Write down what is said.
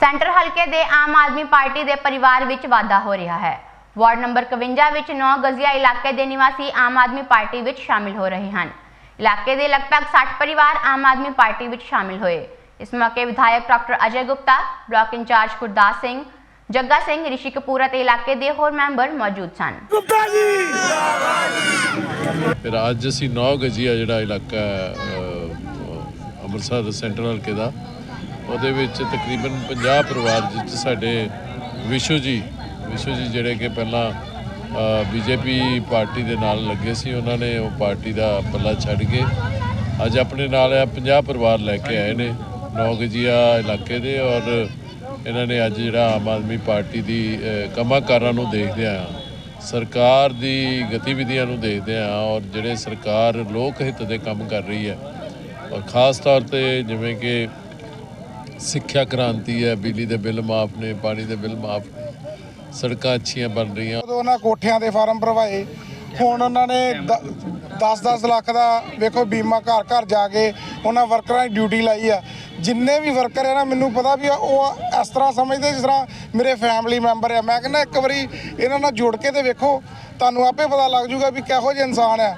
Centre ਹਲਕੇ ਦੇ Aam Aadmi party ਦੇ ਪਰਿਵਾਰ ਵਿੱਚ ਵਾਧਾ ਹੋ ਰਿਹਾ ਹੈ। ਵਾਰਡ ਨੰਬਰ 51 ਵਿੱਚ 9 ਗਜ਼ੀਆ ਇਲਾਕੇ ਦੇ ਨਿਵਾਸੀ ਆਮ ਆਦਮੀ ਪਾਰਟੀ ਵਿੱਚ ਸ਼ਾਮਿਲ ਹੋ ਰਹੇ ਹਨ। ਇਲਾਕੇ ਦੇ ਲਗਭਗ 60 ਪਰਿਵਾਰ ਆਮ ਆਦਮੀ ਪਾਰਟੀ ਵਿੱਚ ਸ਼ਾਮਿਲ ਹੋਏ। ਇਸ ਮੌਕੇ ਵਿਧਾਇਕ doctor Ajay Gupta block incharge Gurdas Singh Jagga Singh Rishi Kapoor ਅਤੇ ਇਲਾਕੇ ਦੇ ਹੋਰ ਮੈਂਬਰ ਮੌਜੂਦ ਸਨ। ਫਿਰ ਅੱਜ ਅਸੀਂ 9 ਗਜੀਆ ਜਿਹੜਾ ਇਲਾਕਾ ਅੰਮ੍ਰਿਤਸਰ ਸੈਂਟਰਲ ਹਲਕੇ ਦਾ ਉਹਦੇ ਵਿੱਚ ਤਕਰੀਬਨ 50 ਪਰਿਵਾਰ ਜਿਸ 'ਚ ਸਾਡੇ ਵਿਸ਼ੂ ਜੀ ਵਿਸ਼ੂ ਜੀ ਜਿਹੜੇ ਕਿ ਪਹਿਲਾਂ ਬੀਜੇਪੀ ਪਾਰਟੀ ਦੇ ਨਾਲ ਲੱਗੇ ਸੀ ਉਹਨਾਂ ਨੇ ਉਹ ਪਾਰਟੀ ਦਾ ਪੱਲਾ ਛੱਡ ਕੇ ਅੱਜ ਆਪਣੇ ਨਾਲ ਆ 50 ਪਰਿਵਾਰ ਲੈ ਕੇ ਆਏ ਨੇ 9 ਗਜੀਆ ਇਲਾਕੇ ਦੇ ਔਰ ਇਹਨਾਂ ਨੇ ਅੱਜ ਜਿਹੜਾ ਆਮ ਆਦਮੀ ਪਾਰਟੀ ਦੀ ਅਹ, ਕੰਮਾਂ ਕਾਰਾਂ ਨੂੰ ਦੇਖਦੇ ਆ ਸਰਕਾਰ ਦੀ ਗਤੀਵਿਧੀਆਂ ਨੂੰ ਦੇਖਦੇ ਆ ਔਰ ਜਿਹੜੇ ਸਰਕਾਰ ਲੋਕ ਹਿੱਤ ਦੇ ਕੰਮ ਕਰ ਰਹੀ ਹੈ ਔਰ ਖਾਸ ਤੌਰ ਤੇ ਜਿਵੇਂ ਕਿ ਸਿੱਖਿਆ ਕ੍ਰਾਂਤੀ ਹੈ, ਬਿਜਲੀ ਦੇ ਬਿੱਲ ਮਾਫ ਨੇ, ਪਾਣੀ ਦੇ ਬਿੱਲ ਮਾਫ ਨੇ, ਸੜਕਾਂ ਅੱਛੀਆਂ ਬਣ ਰਹੀਆਂ। ਉਦੋਂ ਉਹਨਾਂ ਕੋਠਿਆਂ ਦੇ ਫਾਰਮ ਭਰਵਾਏ, ਹੁਣ ਉਹਨਾਂ ਨੇ 10-10 ਲੱਖ ਦਾ ਵੇਖੋ ਬੀਮਾ ਘਰ ਘਰ ਜਾ ਕੇ ਉਹਨਾਂ ਵਰਕਰਾਂ ਦੀ ਡਿਊਟੀ ਲਾਈ ਆ। ਜਿੰਨੇ ਵੀ ਵਰਕਰ ਆ ਨਾ, ਮੈਨੂੰ ਪਤਾ ਵੀ ਉਹ ਇਸ ਤਰ੍ਹਾਂ ਸਮਝਦੇ ਜਿਸ ਤਰ੍ਹਾਂ ਮੇਰੇ ਫੈਮਿਲੀ ਮੈਂਬਰ ਆ। ਮੈਂ ਕਹਿੰਦਾ ਇੱਕ ਵਾਰੀ ਇਹਨਾਂ ਨਾਲ ਜੁੜ ਕੇ ਤੇ ਵੇਖੋ, ਤੁਹਾਨੂੰ ਆਪੇ ਪਤਾ ਲੱਗ ਜੂਗਾ ਵੀ ਕਿਹੋ ਜਿਹੇ ਇਨਸਾਨ ਆ।